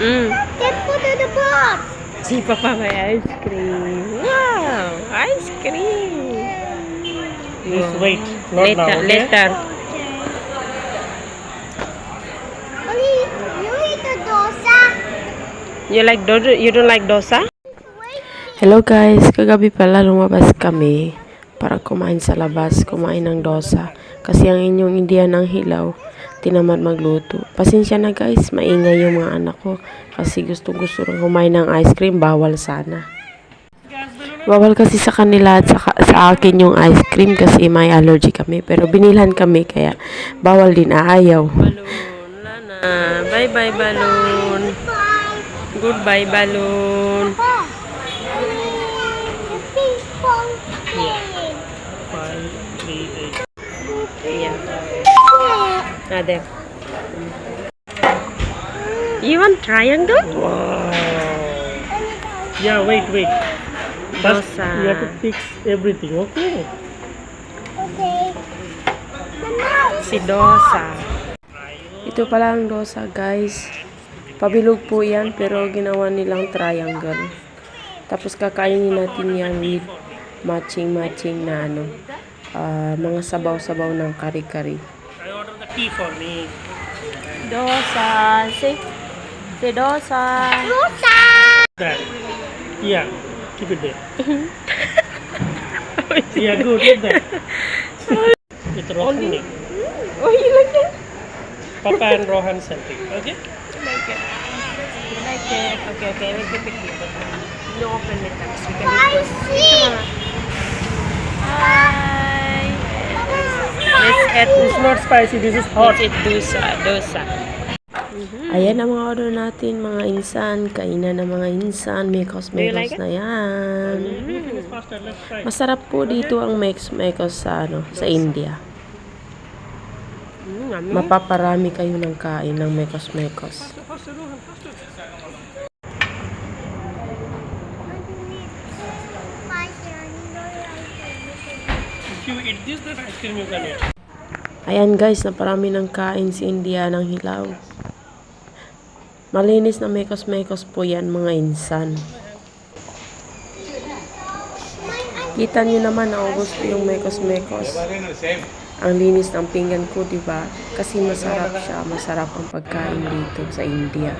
Mm. Get food in the box. Si Papa may ice cream. Wow! Ice cream! Please wait. Not later, now. Okay? later. Only you eat the dosa. You like do you don't like dosa? Hello guys, kagabi pala lumabas kami para kumain sa labas, kumain ng dosa. Kasi ang inyong Indian ng hilaw, tinamad magluto. Pasensya na guys, maingay yung mga anak ko. Kasi gusto gusto rin kumain ng ice cream, bawal sana. Bawal kasi sa kanila at sa, sa akin yung ice cream kasi may allergy kami. Pero binilhan kami kaya bawal din, aayaw. Balloon, Lana. Bye-bye, balloon. Goodbye, balloon. There. You want triangle? Wow. Yeah, wait, wait. First, Dosa. you have to fix everything, okay? Okay. Si Dosa. Ito pala ang Dosa, guys. Pabilog po yan, pero ginawa nilang triangle. Tapos kakainin natin yan with matching-matching na ano, ah, mga sabaw-sabaw ng kari-kari. The tea for me. Dosa, si, si Dosa. Dosa. That. Yeah, keep it there. yeah, good. Get that. With Rohan name. Oh, you like it? Papa and Rohan something. Okay? like it. Like it? Okay, okay, let me pick you. You open it we can I see. Eat. It's not spicy. This is hot. Eat dosa. Dosa. Ayan ang mga order natin, mga insan. Kainan ng mga insan. Mekos you like mekos na yan. Try. Masarap po dito ang mekos mekos sa ano, sa India. Mapaparami kayo ng kain ng mekos mekos. If you eat this, then ice cream you can eat. Ayan guys, naparami ng kain si India ng hilaw. Malinis na mekos-mekos po yan mga insan. Kita nyo naman, naubos ko yung mekos-mekos. Ang linis ng pinggan ko, di ba? Kasi masarap siya. Masarap ang pagkain dito sa India.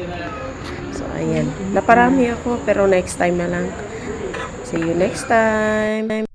So, ayan. Naparami ako, pero next time na lang. See you next time.